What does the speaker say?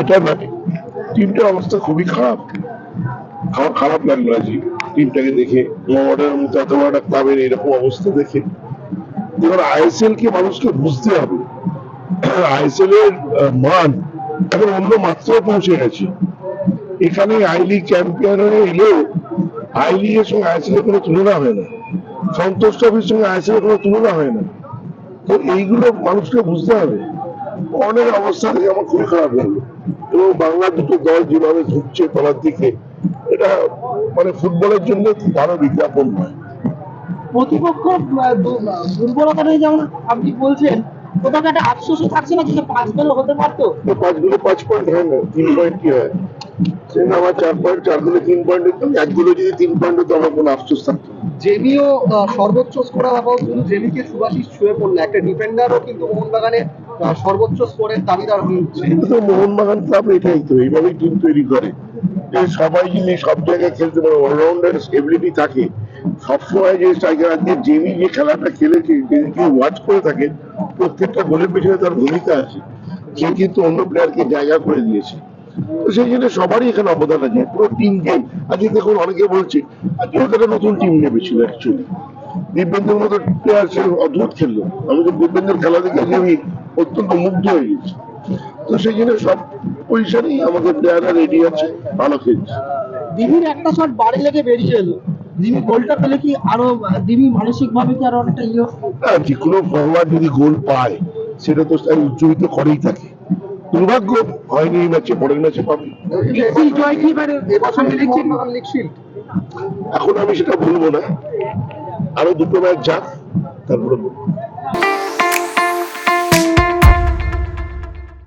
এটা নয় টিমটার অবস্থা খুবই খারাপ। আমার খারাপ লাগল আজকে। টিমটাকে দেখে মোহামেডানের মতো এত বড় একটা ক্লাবের এরকম অবস্থা দেখে। এবার আইএসএল কে মানুষকে বুঝতে হবে। আইএসএল এর মান এখন অন্য মাত্রায় পৌঁছে গেছে। এখানে আই লিগ চ্যাম্পিয়ন হয়ে এলেও আই লিগের সঙ্গে আইএসএল এর কোনো তুলনা হয় না। সন্তোষ ট্রফির সঙ্গে আইএসএল এর কোনো তুলনা হয় না। তো এইগুলো মানুষকে বুঝতে হবে। অনেক অবস্থা থেকে আমার খুবই খারাপ লাগল। এবং বাংলা দুটো দল যেভাবে ঢুকছে তলার দিকে এটা মানে ফুটবলের জন্য ভালো বিজ্ঞাপন নয় প্রতিপক্ষ দুর্বলতা নেই যেমন আপনি বলছেন কোথাও একটা আফসোসও থাকছে না যে পাঁচ গোল হতে পারতো? পাঁচগুলো পাঁচ পয়েন্ট হয় না তিন পয়েন্ট কি হয়? আমার চার পয়েন্ট চারগুলো তিন পয়েন্ট হতো একগুলো যদি তিন পয়েন্ট হতো আমার কোনো আফসোস থাকতো। জেমিও সর্বোচ্চ স্কোরার আপাতত শুধু জেমিকে সুভাষিস ছুঁয়ে পড়ল একটা ডিফেন্ডারও কিন্তু মোহনবাগানে সর্বোচ্চ স্কোরের দাবিদার হয়ে উঠছে কিন্তু মোহনবাগান ক্লাব এটাই তো, এইভাবেই টিম তৈরি করে। সবাই যদি সব জায়গায় খেলতে পারে অলরাউন্ডার এবিলিটি থাকে, সবসময় যে স্ট্রাইকার আজকে জেমি যে খেলাটা খেলেছে যদি ওয়াচ করে থাকে প্রত্যেকটা গোলের পেছনে তার ভূমিকা আছে। সে কিন্তু অন্য প্লেয়ারকে জায়গা করে দিয়েছে। তো সেই জন্য সবারই এখানে অবদান আছে। পুরো টিম গেম আজকে দেখুন অনেকে বলছে আজকে ওদের নতুন টিম নেমেছিল অ্যাকচুয়ালি দিব্যেন্দ্রের মতো প্লেয়ার সে অদ্ভুত খেললো। আমি তো দিব্যেন্দ্রের খেলা দেখে আমি অত্যন্ত মুগ্ধ হয়ে গেছি তো সেই জন্য সব পজিশনেই আমাদের প্লেয়াররা রেডি আছে ভালো খেলছে দিদির একটা শট বাড়ি লেগে বেরিয়ে এলো। দিদি গোলটা পেলে কি আরও দিদি মানসিক ভাবে কি আরও অনেকটা ইয়ে? হতো? যে কোনো ফরওয়ার্ড যদি গোল পায় সেটা তো উজ্জীবিত করেই থাকে। দুর্ভাগ্য হয়নি এই ম্যাচে পরের ম্যাচে পাবে। এখন আমি সেটা বলব না। আরও দুটো ম্যাচ যাক তারপরে বলব।